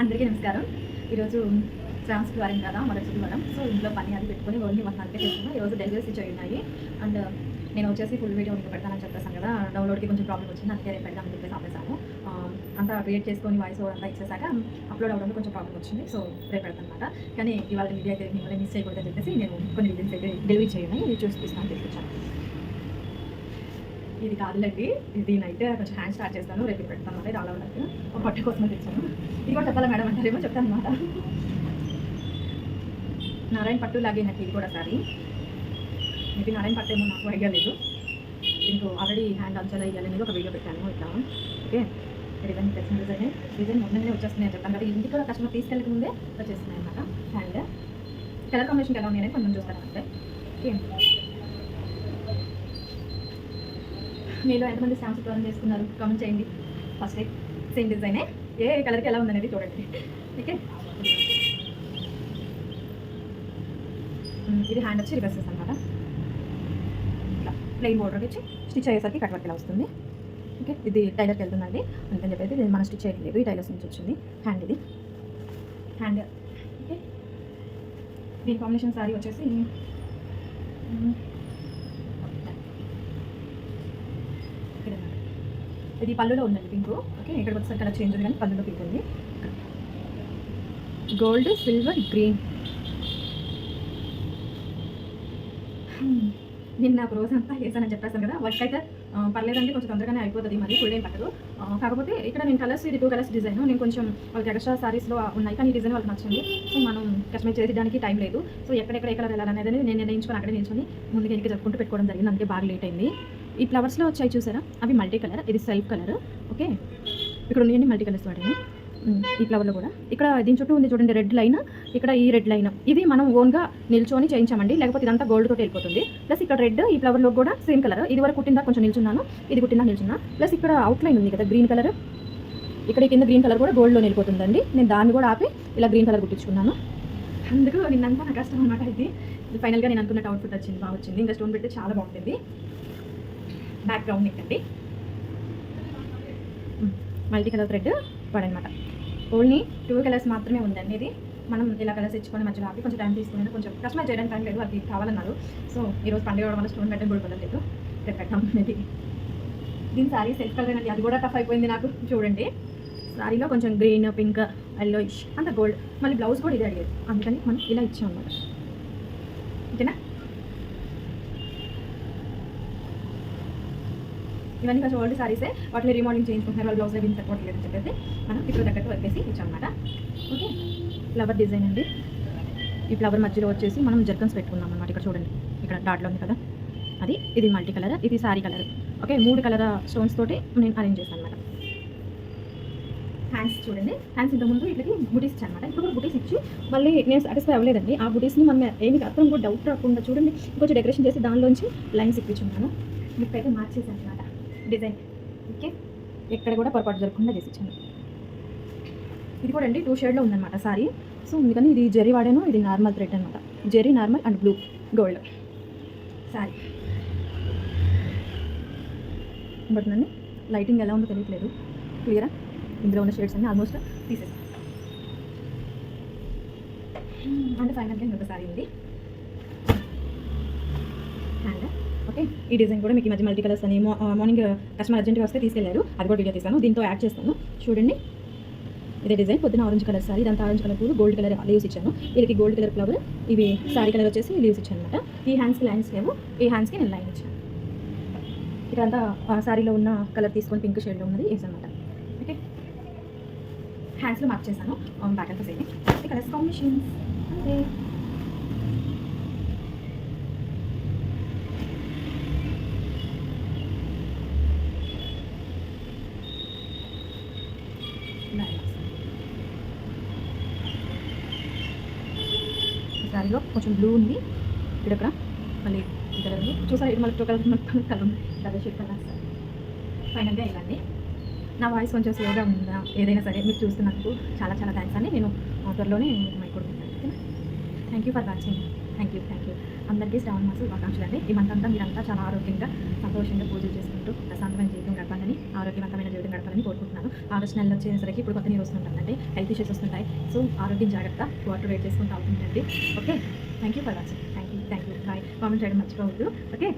అందరికీ నమస్కారం. ఈరోజు శ్రావణ శుక్రవారం కదా మొదటి శుక్రవారం సో ఇంట్లో పని అది పెట్టుకొని ఓన్లీ వన్ అంతే చేస్తున్నాను ఈరోజు డెలివరీస్ ఇచ్చి ఉన్నాయి. అండ్ నేను వచ్చేసి ఫుల్ వీడియో మీకు పెడతానని చెప్పేసాను కదా. డౌన్లోడ్కి కొంచెం ప్రాబ్లం వచ్చింది అందుకే రేపు పెడదామని చెప్పేసి ఆపేసాను అంతా క్రియేట్ చేసుకొని వాయిస్ ఓవర్ అంతా ఇచ్చేసాక అప్లోడ్ అవ్వడానికి కొంచెం ప్రాబ్లం వచ్చింది. సో రేపు పెడతాను అనమాట కానీ ఇవాళ వీడియో అయితే మిమ్మల్ని మిస్ చేయకూడదని చెప్పేసి నేను కొన్ని వీడియోస్ అయితే డెలివరీ చేయను చూసి తీసుకొని తీసుకొచ్చాను ఇది కాదులేండి. దీనైతే కొంచెం హ్యాండ్ స్టార్ట్ చేస్తాను రేపు పెడతాను అన్నమాట ఇది ఆల్ ఒక పట్టు కోసం తెచ్చాను. ఇది కూడా చెప్పాలా మేడం అంటారేమో చెప్తాను అనమాట. నారాయణ పట్టు లాగే నాకు ఇది కూడా సారీ. ఇది నారాయణ పట్టు ఏమో నాకు ఐడియా లేదు. దీంట్లో ఆల్రెడీ హ్యాండ్ అంచలా ఇవ్వాలని ఒక వీడియో పెట్టాను ఇట్లా. ఓకే? డిజైన్ తెచ్చిన డిజైన్ డిజైన్ ముందుగానే వచ్చేస్తున్నాయి చెప్పాను కదా ఇంటికి కూడా కస్టమర్ తీసుకెళ్ళక ముందే వచ్చేస్తున్నాయి అనమాట. హ్యాండ్ కలర్ కాంబినేషన్ ఎలా ఉన్నాయని కొంచెం చూస్తాను అంతే. ఓకే? మీలో ఎంతమంది స్టాంప్స్ ప్లాన్ చేసుకున్నారు? కామెంట్ చేయండి. ఫస్ట్ సేమ్ డిజైనే ఏ? కలర్కి ఎలా ఉందనేది చూడండి. ఓకే ఇది హ్యాండ్ వచ్చి రివర్సెస్ అనమాట ఇట్లా ప్లెయిన్ బోర్డర్ వచ్చి స్టిచ్ అయ్యేసరికి కట్ వర్క్ ఇలా వస్తుంది? ఓకే ఇది టైలర్కి వెళ్తుందండి. అందుకని చెప్పేసి ఇది మనం స్టిచ్ చేయలేదు ఈ టైలర్స్ నుంచి వచ్చింది. హ్యాండ్ ఇది. హ్యాండ్ ఓకే దీని కాంబినేషన్ సారీ వచ్చేసి ఉమ్, ఇక్కడ ఉన్నది. ఇది పళ్ళులో ఉందండి పింక్. ఓకే ఇక్కడ వచ్చేసరికి కలర్ చేంజ్ ఉంది కానీ పళ్ళులో పింక్ ఉంది. గోల్డ్ సిల్వర్ గ్రీన్ నిన్న ఒక రోజంతా అంతా వేసానని చెప్పేసాను కదా. వర్క్ అయితే పర్లేదండి కొంచెం తొందరగానే అయిపోతుంది మరి ఫుల్ ఏం పట్టదు. కాకపోతే ఇక్కడ నేను కలర్స్ ఇది టూ కలర్స్ డిజైన్ నేను కొంచెం వాళ్ళకి ఎక్స్ట్రా సారీస్లో ఉన్నాయి కానీ ఈ డిజైన్ వాళ్ళకి నచ్చింది సో మనం కస్టమైజ్ చేసేదానికి టైం లేదు. సో ఎక్కడెక్కడ ఏ కలర్ వెళ్ళాలనేది నేను నిర్ణయించుకొని అక్కడే నిల్చొని ముందుగా ఇంటికి చెప్పుకుంటూ పెట్టుకోవడం జరిగింది. అందుకే బాగా లేట్ అయింది. ఈ ఫ్లవర్స్లో వచ్చాయి చూసారా? అవి మల్టీ కలర్ ఇది సెల్ఫ్ కలర్ ఓకే ఇక్కడ ఉన్నాయండి మల్టీ కలర్స్ వాడాను ఈ ఫ్లవర్లో కూడా. ఇక్కడ దీని చుట్టూ ఉంది చూడండి రెడ్ లైన్ ఇక్కడ ఈ రెడ్ లైన్ ఇది మనం ఓన్గా నిల్చొని చేయించామండి లేకపోతే ఇదంతా గోల్డ్ తోటి వెళ్ళిపోతుంది. ప్లస్ ఇక్కడ రెడ్ ఈ ఫ్లవర్లో కూడా సేమ్ కలర్ ఇది వరకు కుట్టిందా? కొంచెం నిల్చున్నాను. ఇది కుట్టిందా? నిల్చున్నా. ప్లస్ ఇక్కడ అవుట్ లైన్ ఉంది కదా గ్రీన్ కలర్ ఇక్కడ కింద గ్రీన్ కలర్ కూడా గోల్డ్లో వెళ్ళిపోతుందండి. నేను దాన్ని కూడా ఆపి ఇలా గ్రీన్ కలర్ కుట్టించుకున్నాను. అందుకు నిన్నంతా నా కష్టం అనమాట ఇది. ఇది ఫైనల్గా నేను అనుకున్న అవుట్ఫిట్ వచ్చింది బాగా వచ్చింది. ఇంకా స్టోన్ పెడితే చాలా బాగుంటుంది. బ్యాక్గ్రౌండ్ నెక్ అండి మల్టీ కలర్ థ్రెడ్ పడనమాట. ఓన్లీ టూ కలర్స్ మాత్రమే ఉందండి ఇది. మనం ఇలా కలర్స్ ఇచ్చుకొని మధ్యలో ఆపి కొంచెం టైం తీసుకుని కొంచెం కస్టమైజ్ చేయడానికి టైం లేదు. వాళ్ళకి కావాలన్నారు. సో ఈరోజు పండుగ వల్ల స్టోన్ పెట్టడం కూడా కుదరలేదు. రేపు పెట్టాం అనేది. దీని సారీ సెల్ఫ్ కలర్ అండి అది కూడా టఫ్ అయిపోయింది నాకు. చూడండి. సారీలో కొంచెం గ్రీన్ పింక్ ఎల్లో ఇష్ అంత గోల్డ్ మళ్ళీ బ్లౌజ్ కూడా ఇదే అడిగేది అందుకని మనం ఇలా ఇచ్చాం అనమాట ఓకేనా? ఇవన్నీ కొంచెం ఓల్డ్ సారీసే వాటిని రీమోడలింగ్ చేయించుకుంటున్నారు. వాళ్ళు బ్లౌజ్ దగ్గర సపోర్ట్ అని చెప్పేసి మనం ఇప్పుడు తగ్గట్టు వచ్చేసి ఇచ్చామన్నమాట. ఓకే? ఫ్లవర్ డిజైన్ అండి. ఈ ఫ్లవర్ మధ్యలో వచ్చేసి మనం జర్కన్స్ పెట్టుకున్నాం అనమాట ఇక్కడ చూడండి. ఇక్కడ డాట్లో ఉంది కదా. అది ఇది మల్టీ కలర్ ఇది సారీ కలర్ ఓకే? మూడు కలర్ స్టోన్స్ తోటి నేను అరేంజ్ చేశాను అనమాట హ్యాండ్స్ చూడండి. హ్యాండ్స్ ఇంత ముందు ఇట్లకి బుటీస్ ఇచ్చాను అనమాట ఇప్పుడు కూడా బుటీస్ ఇచ్చి మళ్ళీ నేను సాటిస్ఫై అవ్వలేదండి. ఆ బుటీస్ని మనం ఏమి అర్థం కూడా డౌట్ రాకుండా చూడండి. కొంచెం డెకరేషన్ చేసి దానిలోంచి లైన్స్ ఇప్పించున్నాను. మీకు అయితే మార్చేసాను అనమాట డిజైన్. ఓకే? ఎక్కడ కూడా పొరపాటు జరగకుండా చేసిచ్చాను. ఇది కూడా అండి టూ షేడ్లో ఉందన్నమాట సారీ. సో అందుకని ఇది జెరీ వాడాను ఇది నార్మల్ థ్రెడ్ అనమాట zari normal and blue gold. Sari. పడుతుందండి లైటింగ్ ఎలా ఉందో తెలియట్లేదు. క్లియరా? ఇందులో ఉన్న షేడ్స్ అన్ని ఆల్మోస్ట్ తీసేస్తాను అంటే ఫైనల్గా ఇంకొక సారీ ఉంది. ఓకే? ఈ డిజైన్ కూడా మీకు ఈ మధ్య మల్టీ కలర్స్ అని మార్నింగ్ కస్టమర్ అర్జెంట్గా వస్తే తీసుకెళ్ళారు అది కూడా వీడియో తీస్తాను. దీంతో యాడ్ చేస్తాను. చూడండి. ఇదే డిజైన్. పొద్దున ఆరెంజ్ కలర్ సారీ ఇదంతా ఆరెంజ్ కలర్ పూలు గోల్డ్ కలర్ లీవ్స్ ఇచ్చాను. వీళ్ళకి గోల్డ్ కలర్ ఫ్లవర్ ఇవి సారీ కలర్ వచ్చేసి లీవ్స్ ఇచ్చాను అనమాట ఈ హ్యాండ్స్కి లైన్స్ లేవు. ఈ హ్యాండ్స్కి నేను లైన్ ఇచ్చాను. ఇదంతా సారీలో ఉన్న కలర్ తీసుకొని పింక్ షేడ్లో ఉన్నది వేసాను అనమాట ఓకే హ్యాండ్స్లో మార్క్ చేశాను బ్యాక్ అంతా సేమ్ కలర్స్ కాంబినేషన్స్ అంతే. శారీలో కొంచెం బ్లూ ఉంది. ఇక్కడ ఇక్కడ మళ్ళీ ఇక్కడ కలర్ ఉంది. చూసారా? ఇది మళ్ళీ టూ కలర్ మొత్తం కలర్ ఉంది డబల్ షేడ్ కలర్ ఫైనల్గా ఇవ్వండి నా వాయిస్ కొంచెం స్లోగా ఉందా? ఏదైనా సరే మీరు చూస్తున్నందుకు చాలా చాలా థ్యాంక్స్ అని నేను త్వరలోనే mike thank you for watching thank you thank you అందరికీ శ్రావణ మాసం శుభాకాంక్షలు అండి. ఈ మంత్ అంతా మీరంతా చాలా ఆరోగ్యంగా సంతోషంగా పూజలు చేసుకుంటూ ప్రశాంతమైన జీవితం గడపాలని ఆరోగ్యవంతమైన జీవితం గడపాలని కోరుకుంటున్నాను. ఆగస్ట్ నెలలో వచ్చేసరికి ఇప్పుడు కొత్త నీరు వస్తుంటుందండి హెల్త్ ఇష్యూస్ వస్తుంటాయి. సో ఆరోగ్యం జాగ్రత్త వాటర్ వెయిట్ చేసుకుంటూ అవుతుందండి okay thank you for watching thank you thank you bye comment చేయడం మర్చిపోవద్దు. ఓకే